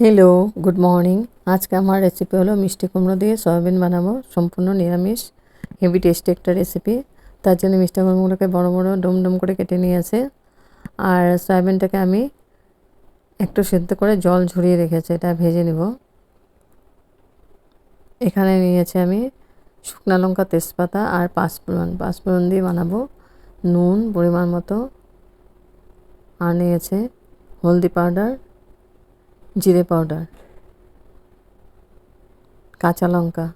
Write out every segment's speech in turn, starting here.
Hello good morning আজকে আমার recipe হলো মিষ্টি কুমড়ো দিয়ে সয়াবিন বানাবো, সম্পূর্ণ নিরামিষ হেভি টেস্টি একটা রেসিপি তার জন্য মিষ্টি কুমড়োগুলোকে বড় বড় ডুম ডুম করে কেটে নিয়েছে। আর সয়াবিনটাকে আমি একটু সেদ্ধ করে জল ঝরিয়ে রেখেছি, এটা ভেজে নেব। এখানে নিয়েছি আমি শুকনা লঙ্কা তেজপাতা আর পাঁচফোড়ন। পাঁচফোড়ন দিয়ে বানাবো নুন পরিমাণ মতো। আর নিয়েছে হলদি পাউডার। জিরে পাউডার, কাঁচা লঙ্কা,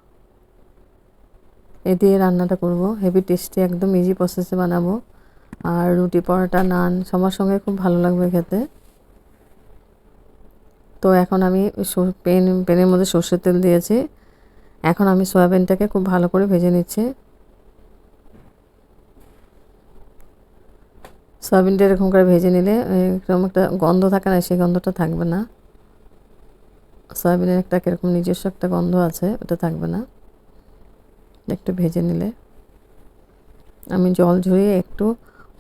এ দিয়ে রান্নাটা করব। হেভি টেস্টি একদম ইজি প্রসেসে বানাবো। আর রুটি পরোটা নান, সবার সঙ্গে খুব ভালো লাগবে খেতে। তো এখন আমি পেন, পেনের মধ্যে সর্ষের তেল দিয়েছি। এখন আমি সয়াবিনটাকে খুব ভালো করে ভেজে নিচ্ছি। সয়াবিনটা এরকম করে ভেজে নিলে এরকম একটা গন্ধ থাকে না, সেই গন্ধটা থাকবে না। সয়াবিনের একটা কীরকম নিজস্ব একটা গন্ধ আছে, ওটা থাকবে না। একটু ভেজে নিলে। আমি জল ঝরিয়ে একটু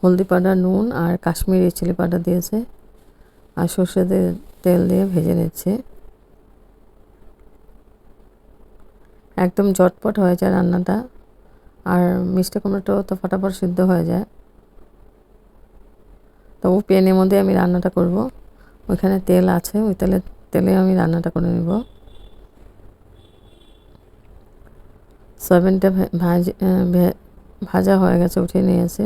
হলদি পাউডার, নুন আর কাশ্মীরি চিলি পাউডার দিয়েছে আর সর্ষে তেল দিয়ে ভেজে নিচ্ছে। একদম চটপট হয়ে যায় রান্নাটা আর মিষ্টি কুমড়োটাও তো ফটাফট সিদ্ধ হয়ে যায়। তবু পেনের মধ্যে আমি রান্নাটা করব। ওইখানে তেল আছে, ওই তেলে তেলে আমি রান্নাটা করে নেব। সয়াবিনটা ভাজা হয়ে গেছে, উঠিয়ে নিয়েছে।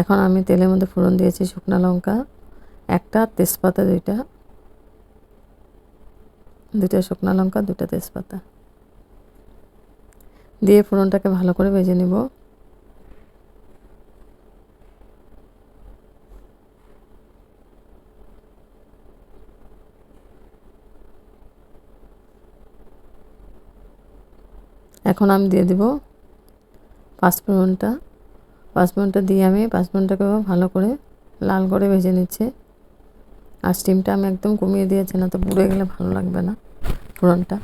এখন আমি তেলের মধ্যে ফোড়ন দিয়েছি শুকনো লঙ্কা, একটা তেজপাতা দুইটা। দুইটা শুকনো লঙ্কা দুটা তেজপাতা। দিয়ে ফোড়নটাকে ভালো করে ভেজে নেব। এখন আমি দিয়ে দেব পাঁচফোড়নটা। পাঁচফোড়নটা দিয়ে আমি পাঁচফোড়নটাকেও ভালো করে লাল করে ভেজে নিচ্ছে। আর স্টিমটা আমি একদম কমিয়ে দিয়েছি না, তো পুড়ে গেলে ভালো লাগবে না ফোড়নটা।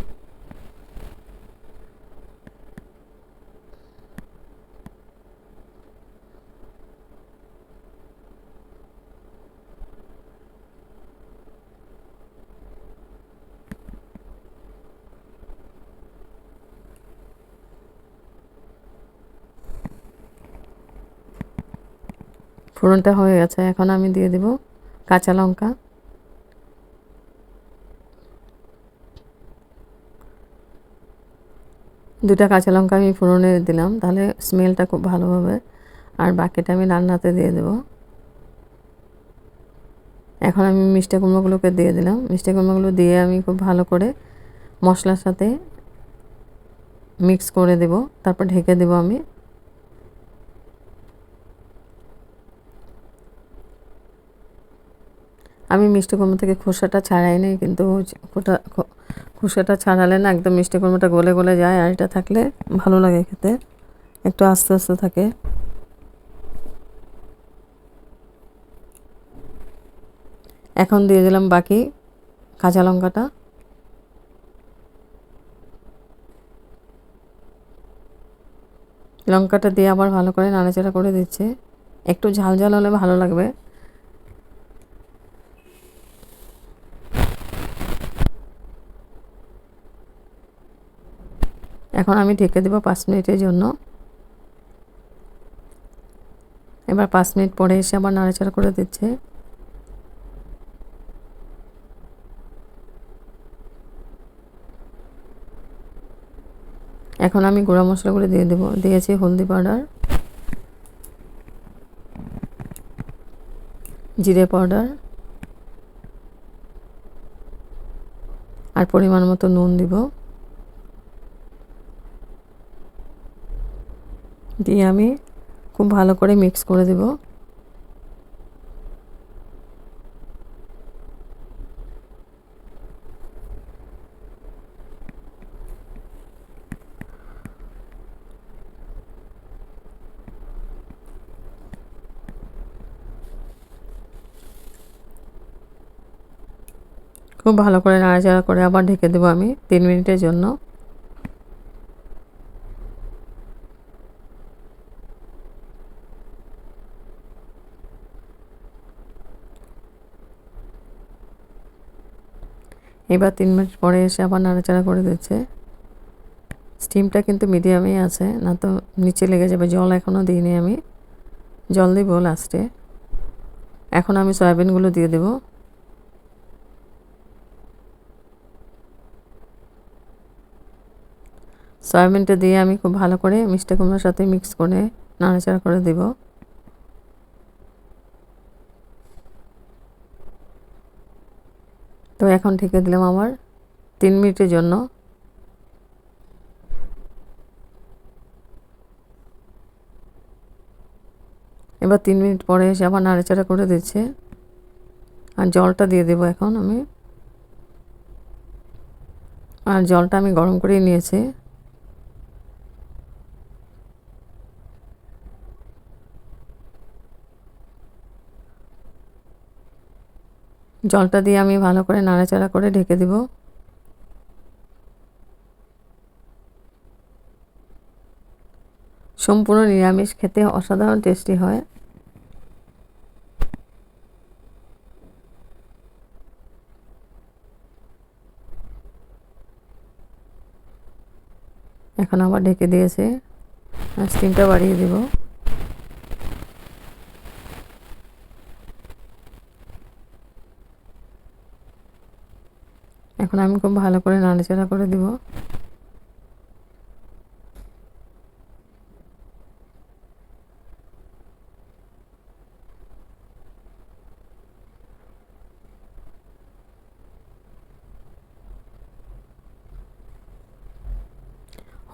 ফোড়নটা হয়ে গেছে, এখন আমি দিয়ে দেব কাঁচা লঙ্কা। দুটা কাঁচা লঙ্কা আমি ফোড়নে দিলাম, তাহলে স্মেলটা খুব ভালো হবে। আর বাকিটা আমি রান্নাতে দিয়ে দেব। এখন আমি মিষ্টি কুমড়োগুলোকে দিয়ে দিলাম। মিষ্টি কুমড়োগুলো দিয়ে আমি খুব ভালো করে মশলার সাথে মিক্স করে দেব, তারপর ঢেকে দেব আমি। আমি মিষ্টি কুমড়ো থেকে খোসাটা ছাড়াই নি কিন্তু খোসাটা ছাড়ালে না একদম মিষ্টি কুমড়োটা গলে গলে যায়, আর এটা থাকলে ভালো লাগে খেতে। একটু আস্তে আস্তে থাকে। এখন দিয়ে দিলাম বাকি কাঁচা লঙ্কাটা। লঙ্কাটা দিয়ে আবার ভালো করে নাড়াচাড়া করে দিচ্ছে। একটু ঝাল ঝাল হলে ভালো লাগবে। এখন আমি ঢেকে দেবো পাঁচ মিনিটের জন্য। এবার পাঁচ মিনিট পরে এসে আবার নাড়াচাড়া করে দিচ্ছে। এখন আমি গুঁড়া মশলাগুলো দিয়ে দেবো, দিয়েছি হলদি পাউডার, জিরে পাউডার, আর পরিমাণ মতো নুন দিব। দিয়ে আমি খুব ভালো করে মিক্স করে দেব। খুব ভালো করে নাড়াচাড়া করে আবার ঢেকে দেবো আমি তিন মিনিটের জন্য। এবার তিন মিনিট পরে এসে আবার নাড়াচাড়া করে দিচ্ছে। স্টিমটা কিন্তু মিডিয়ামেই আছে, না তো নিচে লেগে যাবে। জল এখনও দিইনি আমি। জল দিব লাস্টে এখন আমি সয়াবিনগুলো দিয়ে দেব। সয়াবিনটা দিয়ে আমি খুব ভালো করে মিষ্টি কুমড়োর সাথে মিক্স করে নাড়াচাড়া করে দেব। তো এখন ঢেকে দিলাম আবার তিন মিনিটের জন্য। এবার তিন মিনিট পরে এসে আবার নাড়াচাড়া করে দিচ্ছে। আর জলটা দিয়ে দেবো এখন আমি। আর জলটা আমি গরম করেই নিয়েছি। জলটা দিয়ে আমি ভালো করে নাড়াচাড়া করে ঢেকে দিব। সম্পূর্ণ নিরামিষ খেতে অসাধারণ টেস্টি হয়। এখন আবার ঢেকে দিয়েছে। আর স্টিমটা বাড়িয়ে দেব। এখন আমি খুব ভালো করে নাড়াচাড়া করে দিব।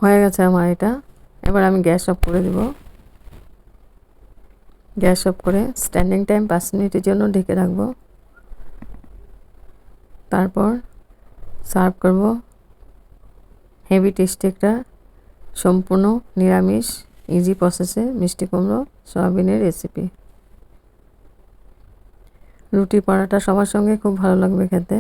হয়ে গেছে আমার এটা। এবার আমি গ্যাস অফ করে দেব। গ্যাস অফ করে স্ট্যান্ডিং টাইম পাঁচ মিনিটের জন্য ঢেকে রাখব। তারপর সার্ভ করব। হেভি টেস্টি একটা, সম্পূর্ণ নিরামিষ ইজি প্রসেসে মিষ্টি কুমড়ো, সয়াবিনের রেসিপি রুটি পরাটা সবার সঙ্গে খুব ভালো লাগবে খেতে।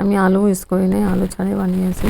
আমি আলু ইউজ করি নাই, আলু ছাড়াই বানিয়েছি।